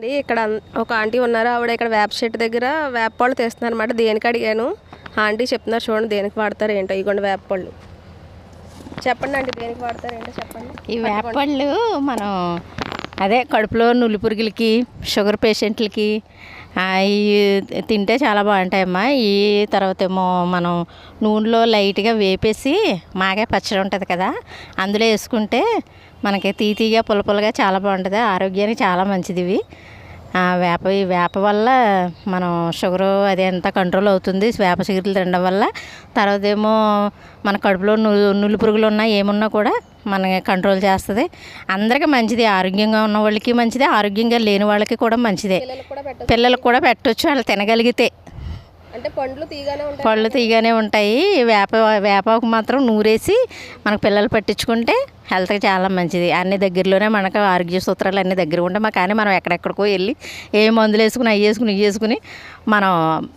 అండి, ఇక్కడ ఒక ఆంటీ ఉన్నారు. ఆవిడ ఇక్కడ వేప చెట్టు దగ్గర వేప పళ్ళు తీస్తున్నారు అనమాట దేనికి అడిగాను? ఆంటీ చెప్తున్నారు చూడండి దేనికి వాడతారు ఏంటో. ఇగోండి వేప పళ్ళు. చెప్పండి ఆంటీ దేనికి వాడతారు ఏంటో చెప్పండి. ఈ వేపళ్ళు మనం అదే కడుపులో నులి పురుగులకి షుగర్ పేషెంట్లకి ఇవి తింటే చాలా బాగుంటాయమ్మా. ఈ తర్వాత ఏమో మనం నూనెలో లైట్గా వేపేసి మాగే పచ్చడి ఉంటుంది కదా అందులో వేసుకుంటే మనకి తీతీగా పులపులగా చాలా బాగుంటుంది. ఆరోగ్యానికి చాలా మంచిది ఇవి. ఆ, వేప ఈ వేప వల్ల మనం షుగరు అది ఎంత కంట్రోల్ అవుతుంది వేప చిగురులు తినడం వల్ల. తర్వాత ఏమో మన కడుపులో ను నులి పురుగులు ఉన్నా ఏమున్నా కూడా మన కంట్రోల్ చేస్తుంది. అందరికీ మంచిది. ఆరోగ్యంగా ఉన్న వాళ్ళకి మంచిది. ఆరోగ్యంగా లేని వాళ్ళకి కూడా మంచిదే. పిల్లలకు కూడా పెట్ట పిల్లలకు కూడా పెట్టొచ్చు. వాళ్ళు తినగలిగితే. అంటే పండ్లు తీగానే ఉంటాయి. పళ్ళు తీగానే ఉంటాయి. వేప వేపాకు మాత్రం నూరేసి మనకు పిల్లలు పట్టించుకుంటే హెల్త్కి చాలా మంచిది. అన్ని దగ్గరలోనే మనకు ఆరోగ్య సూత్రాలు అన్ని దగ్గర ఉంటాయి. మా కానీ మనం ఎక్కడెక్కడికో వెళ్ళి ఏ మందులు వేసుకుని అవి వేసుకుని ఇవి వేసుకుని మనం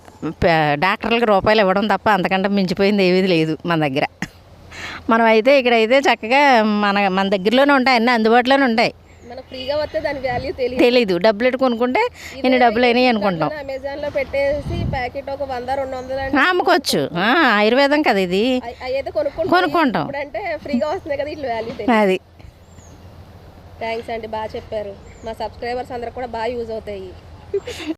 డాక్టర్లకు రూపాయలు ఇవ్వడం తప్ప అంతకంటే మించిపోయింది ఏమీ లేదు మన దగ్గర. మనం అయితే ఇక్కడైతే చక్కగా మన మన దగ్గరలోనే ఉంటాయి అన్నీ అందుబాటులోనే ఉంటాయి. మనకు ఫ్రీగా వస్తే దాని వాల్యూ తెలియదు తెలీదు. డబ్బులు ఎట్టు కొనుక్కుంటే ఎన్ని డబ్బులు అయినాయి అనుకుంటాం అమెజాన్లో పెట్టేసి ప్యాకెట్ ఒక వంద రెండు వందలు అంటే అమ్ముకోవచ్చు. ఆయుర్వేదం కదా ఇది. కొనుక్కుంటాం. ఇప్పుడంటే ఫ్రీగా కదా ఇట్లా వాల్యూ తెలియదు అది. థ్యాంక్స్ అండి బాగా చెప్పారు. మా సబ్స్క్రైబర్స్ అందరికి కూడా బాగా యూజ్ అవుతాయి.